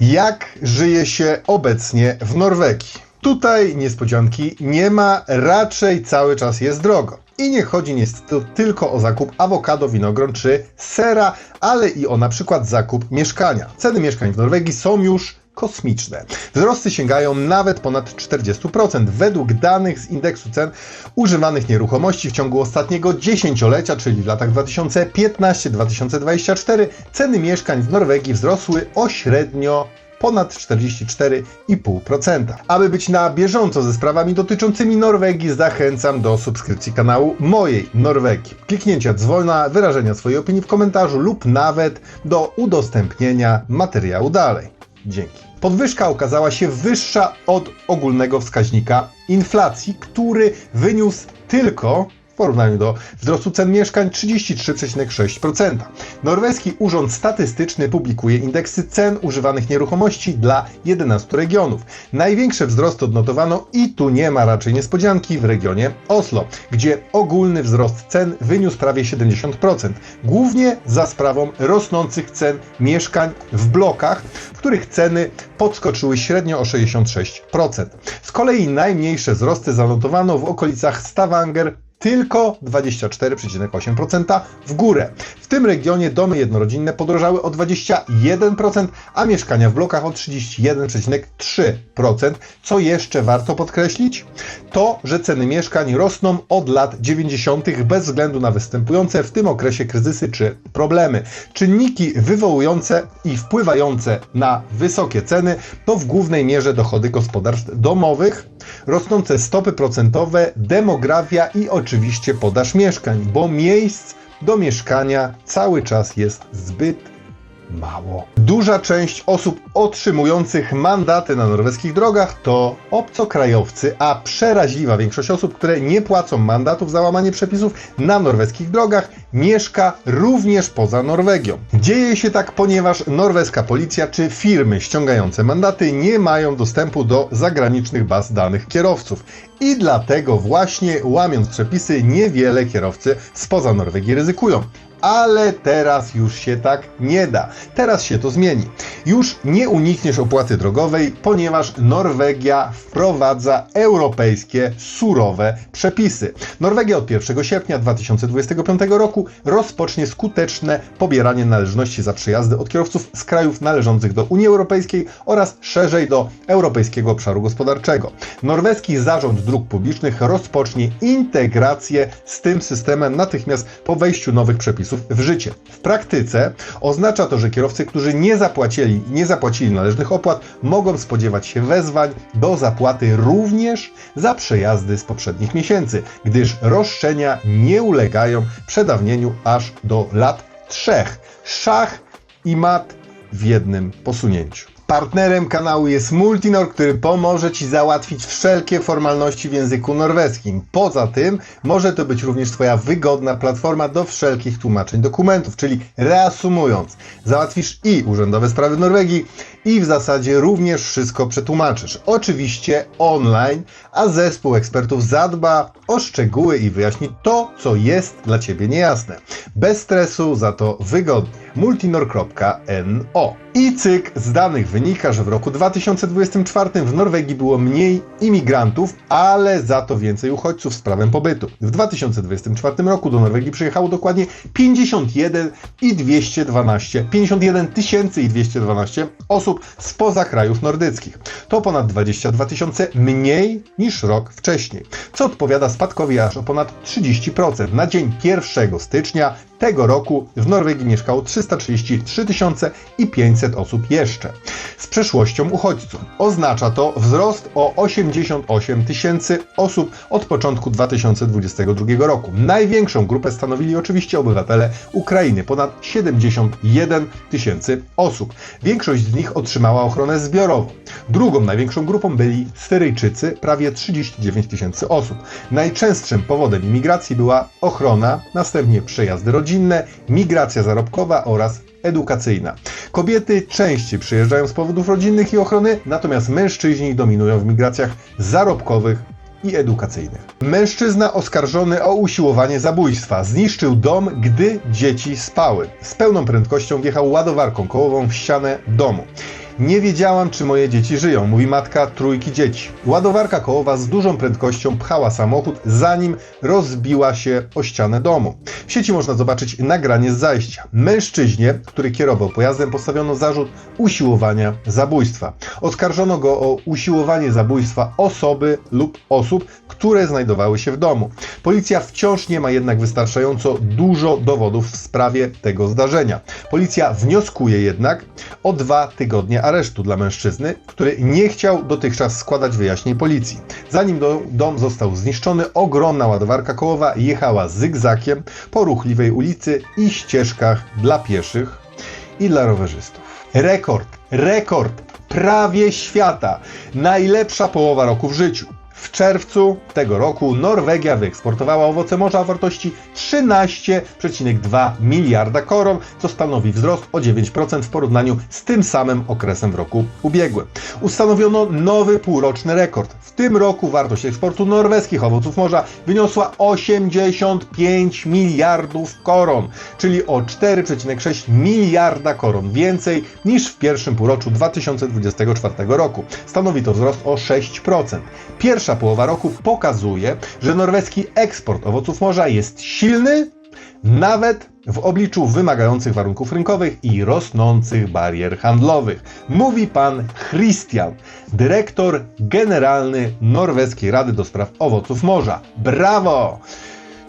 Jak żyje się obecnie w Norwegii? Tutaj niespodzianki nie ma, raczej cały czas jest drogo. I nie chodzi niestety tylko o zakup awokado, winogron czy sera, ale i o na przykład zakup mieszkania. Ceny mieszkań w Norwegii są już kosmiczne. Wzrosty sięgają nawet ponad 40%. Według danych z indeksu cen używanych nieruchomości w ciągu ostatniego dziesięciolecia, czyli w latach 2015-2024, ceny mieszkań w Norwegii wzrosły o średnio ponad 44,5%. Aby być na bieżąco ze sprawami dotyczącymi Norwegii, zachęcam do subskrypcji kanału mojej Norwegii, kliknięcia dzwona, wyrażenia swojej opinii w komentarzu lub nawet do udostępnienia materiału dalej. Dzięki. Podwyżka okazała się wyższa od ogólnego wskaźnika inflacji, który wyniósł tylko porównaniu do wzrostu cen mieszkań 33,6%. Norweski Urząd Statystyczny publikuje indeksy cen używanych nieruchomości dla 11 regionów. Największe wzrosty odnotowano i tu nie ma raczej niespodzianki w regionie Oslo, gdzie ogólny wzrost cen wyniósł prawie 70%, głównie za sprawą rosnących cen mieszkań w blokach, w których ceny podskoczyły średnio o 66%. Z kolei najmniejsze wzrosty zanotowano w okolicach Stavanger, tylko 24,8% w górę. W tym regionie domy jednorodzinne podrożały o 21%, a mieszkania w blokach o 31,3%. Co jeszcze warto podkreślić? To, że ceny mieszkań rosną od lat 90. bez względu na występujące w tym okresie kryzysy czy problemy. Czynniki wywołujące i wpływające na wysokie ceny to w głównej mierze dochody gospodarstw domowych, rosnące stopy procentowe, demografia i oczywiście podaż mieszkań, bo miejsc do mieszkania cały czas jest zbyt mało. Duża część osób otrzymujących mandaty na norweskich drogach to obcokrajowcy, a przeraźliwa większość osób, które nie płacą mandatów za łamanie przepisów na norweskich drogach, mieszka również poza Norwegią. Dzieje się tak, ponieważ norweska policja czy firmy ściągające mandaty nie mają dostępu do zagranicznych baz danych kierowców. I dlatego właśnie łamiąc przepisy niewiele kierowcy spoza Norwegii ryzykują ale teraz już się tak nie da. Teraz się to zmieni. Już nie unikniesz opłaty drogowej, ponieważ Norwegia wprowadza europejskie surowe przepisy. Norwegia od 1 sierpnia 2025 roku rozpocznie skuteczne pobieranie należności za przejazdy od kierowców z krajów należących do Unii Europejskiej oraz szerzej do Europejskiego Obszaru Gospodarczego. Norweski Zarząd Dróg Publicznych rozpocznie integrację z tym systemem natychmiast po wejściu nowych przepisów w życie. W praktyce oznacza to, że kierowcy, którzy nie zapłacili, nie zapłacili należnych opłat, mogą spodziewać się wezwań do zapłaty również za przejazdy z poprzednich miesięcy, gdyż roszczenia nie ulegają przedawnieniu aż do lat trzech. Szach i mat w jednym posunięciu. Partnerem kanału jest Multinor, który pomoże Ci załatwić wszelkie formalności w języku norweskim. Poza tym może to być również Twoja wygodna platforma do wszelkich tłumaczeń dokumentów, czyli reasumując, załatwisz i urzędowe sprawy Norwegii i w zasadzie również wszystko przetłumaczysz. Oczywiście online, a zespół ekspertów zadba o szczegóły i wyjaśni to, co jest dla Ciebie niejasne. Bez stresu, za to wygodnie. multinor.no I cyk, z danych wynika, że w roku 2024 w Norwegii było mniej imigrantów, ale za to więcej uchodźców z prawem pobytu. W 2024 roku do Norwegii przyjechało dokładnie 51 i 212, 51 tysięcy i 212 osób spoza krajów nordyckich. To ponad 22 tysiące mniej niż rok wcześniej, co odpowiada spadkowi aż o ponad 30%. Na dzień 1 stycznia tego roku w Norwegii mieszkało 333 tysiące i 500 osób jeszcze. Z przeszłością uchodźców. Oznacza to wzrost o 88 tysięcy osób od początku 2022 roku. Największą grupę stanowili oczywiście obywatele Ukrainy, ponad 71 tysięcy osób. Większość z nich otrzymała ochronę zbiorową. Drugą największą grupą byli Syryjczycy, prawie 39 tysięcy osób. Najczęstszym powodem imigracji była ochrona, następnie przejazdy rodzinne, migracja zarobkowa oraz edukacyjna. Kobiety częściej przyjeżdżają z powodów rodzinnych i ochrony, natomiast mężczyźni dominują w migracjach zarobkowych i edukacyjnych. Mężczyzna oskarżony o usiłowanie zabójstwa zniszczył dom, gdy dzieci spały. Z pełną prędkością wjechał ładowarką kołową w ścianę domu. Nie wiedziałam, czy moje dzieci żyją, mówi matka trójki dzieci. Ładowarka kołowa z dużą prędkością pchała samochód, zanim rozbiła się o ścianę domu. W sieci można zobaczyć nagranie z zajścia. Mężczyźnie, który kierował pojazdem, postawiono zarzut usiłowania zabójstwa. Oskarżono go o usiłowanie zabójstwa osoby lub osób, które znajdowały się w domu. Policja wciąż nie ma jednak wystarczająco dużo dowodów w sprawie tego zdarzenia. Policja wnioskuje jednak o dwa tygodnie aresztu dla mężczyzny, który nie chciał dotychczas składać wyjaśnień policji. Zanim do, dom został zniszczony, ogromna ładowarka kołowa jechała zygzakiem po ruchliwej ulicy i ścieżkach dla pieszych i dla rowerzystów. Rekord, rekord prawie świata. Najlepsza połowa roku w życiu. W czerwcu tego roku Norwegia wyeksportowała owoce morza o wartości 13,2 miliarda koron, co stanowi wzrost o 9% w porównaniu z tym samym okresem w roku ubiegłym. Ustanowiono nowy półroczny rekord. W tym roku wartość eksportu norweskich owoców morza wyniosła 85 miliardów koron, czyli o 4,6 miliarda koron więcej niż w pierwszym półroczu 2024 roku. Stanowi to wzrost o 6%. Pierwsza połowa roku pokazuje, że norweski eksport owoców morza jest silny, nawet w obliczu wymagających warunków rynkowych i rosnących barier handlowych. Mówi pan Christian, dyrektor generalny Norweskiej Rady do Spraw Owoców Morza. Brawo!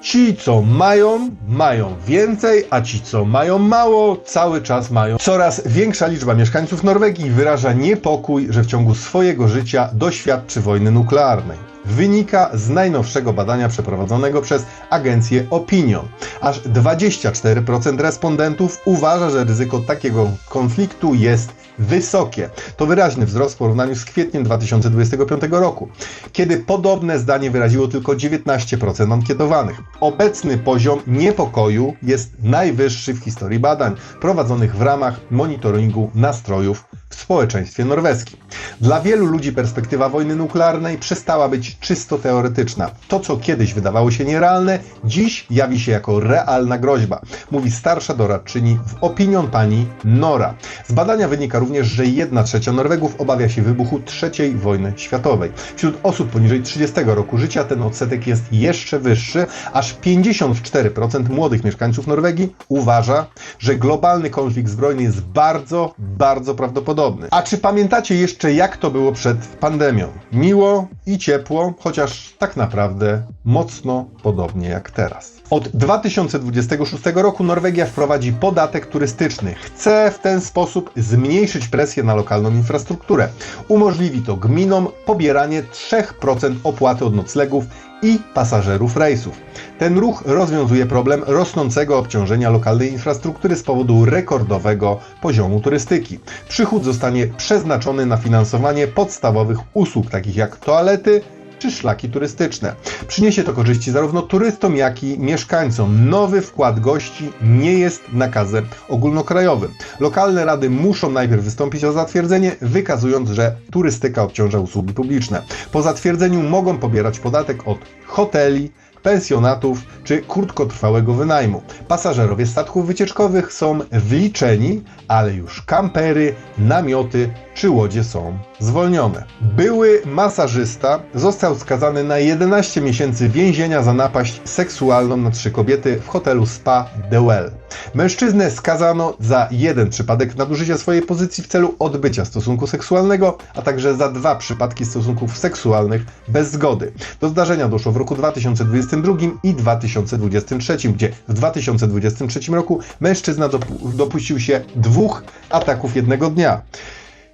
Ci, co mają, mają więcej, a ci, co mają mało, cały czas mają. Coraz większa liczba mieszkańców Norwegii wyraża niepokój, że w ciągu swojego życia doświadczy wojny nuklearnej. Wynika z najnowszego badania przeprowadzonego przez agencję Opinion. Aż 24% respondentów uważa, że ryzyko takiego konfliktu jest wysokie. To wyraźny wzrost w porównaniu z kwietniem 2025 roku, kiedy podobne zdanie wyraziło tylko 19% ankietowanych. Obecny poziom niepokoju jest najwyższy w historii badań prowadzonych w ramach monitoringu nastrojów w społeczeństwie norweskim. Dla wielu ludzi perspektywa wojny nuklearnej przestała być czysto teoretyczna. To, co kiedyś wydawało się nierealne, dziś jawi się jako realna groźba, mówi starsza doradczyni w Opinion pani Nora. Z badania wynika również, że 1 trzecia Norwegów obawia się wybuchu III wojny światowej. Wśród osób poniżej 30 roku życia ten odsetek jest jeszcze wyższy, aż 54% młodych mieszkańców Norwegii uważa, że globalny konflikt zbrojny jest bardzo, bardzo prawdopodobny. A czy pamiętacie jeszcze, jak to było przed pandemią? Miło i ciepło, chociaż tak naprawdę mocno podobnie jak teraz. Od 2026 roku Norwegia wprowadzi podatek turystyczny. Chce w ten sposób zmniejszyć presję na lokalną infrastrukturę. Umożliwi to gminom pobieranie 3% opłaty od noclegów i pasażerów rejsów. Ten ruch rozwiązuje problem rosnącego obciążenia lokalnej infrastruktury z powodu rekordowego poziomu turystyki. Przychód zostanie przeznaczony na finansowanie podstawowych usług takich jak toalety, czy szlaki turystyczne. Przyniesie to korzyści zarówno turystom, jak i mieszkańcom. Nowy wkład gości nie jest nakazem ogólnokrajowym. Lokalne rady muszą najpierw wystąpić o zatwierdzenie, wykazując, że turystyka obciąża usługi publiczne. Po zatwierdzeniu mogą pobierać podatek od hoteli, pensjonatów czy krótkotrwałego wynajmu. Pasażerowie statków wycieczkowych są wliczeni, ale już kampery, namioty czy łodzie są zwolnione. Były masażysta został skazany na 11 miesięcy więzienia za napaść seksualną na trzy kobiety w hotelu Spa The Well. Mężczyznę skazano za jeden przypadek nadużycia swojej pozycji w celu odbycia stosunku seksualnego, a także za dwa przypadki stosunków seksualnych bez zgody. Do zdarzenia doszło w roku 2022 i 2023, gdzie w 2023 roku mężczyzna dopu- dopuścił się dwóch ataków jednego dnia.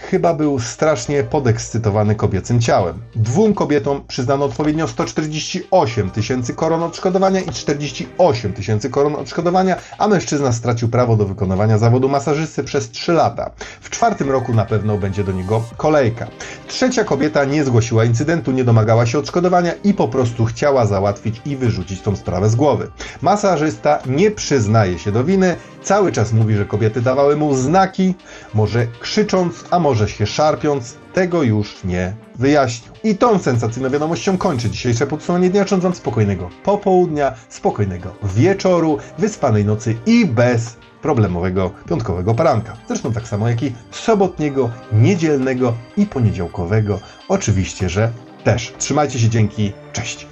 Chyba był strasznie podekscytowany kobiecym ciałem. Dwóm kobietom przyznano odpowiednio 148 tysięcy koron odszkodowania i 48 tysięcy koron odszkodowania, a mężczyzna stracił prawo do wykonywania zawodu masażysty przez 3 lata. W czwartym roku na pewno będzie do niego kolejka. Trzecia kobieta nie zgłosiła incydentu, nie domagała się odszkodowania i po prostu chciała załatwić i wyrzucić tą sprawę z głowy. Masażysta nie przyznaje się do winy, cały czas mówi, że kobiety dawały mu znaki, może krzycząc, a może się szarpiąc, tego już nie wyjaśnił. I tą sensacyjną wiadomością kończy dzisiejsze podsumowanie dnia, życząc wam spokojnego popołudnia, spokojnego wieczoru, wyspanej nocy i bez problemowego piątkowego poranka. Zresztą tak samo jak i sobotniego, niedzielnego i poniedziałkowego. Oczywiście, że też. Trzymajcie się, dzięki, cześć.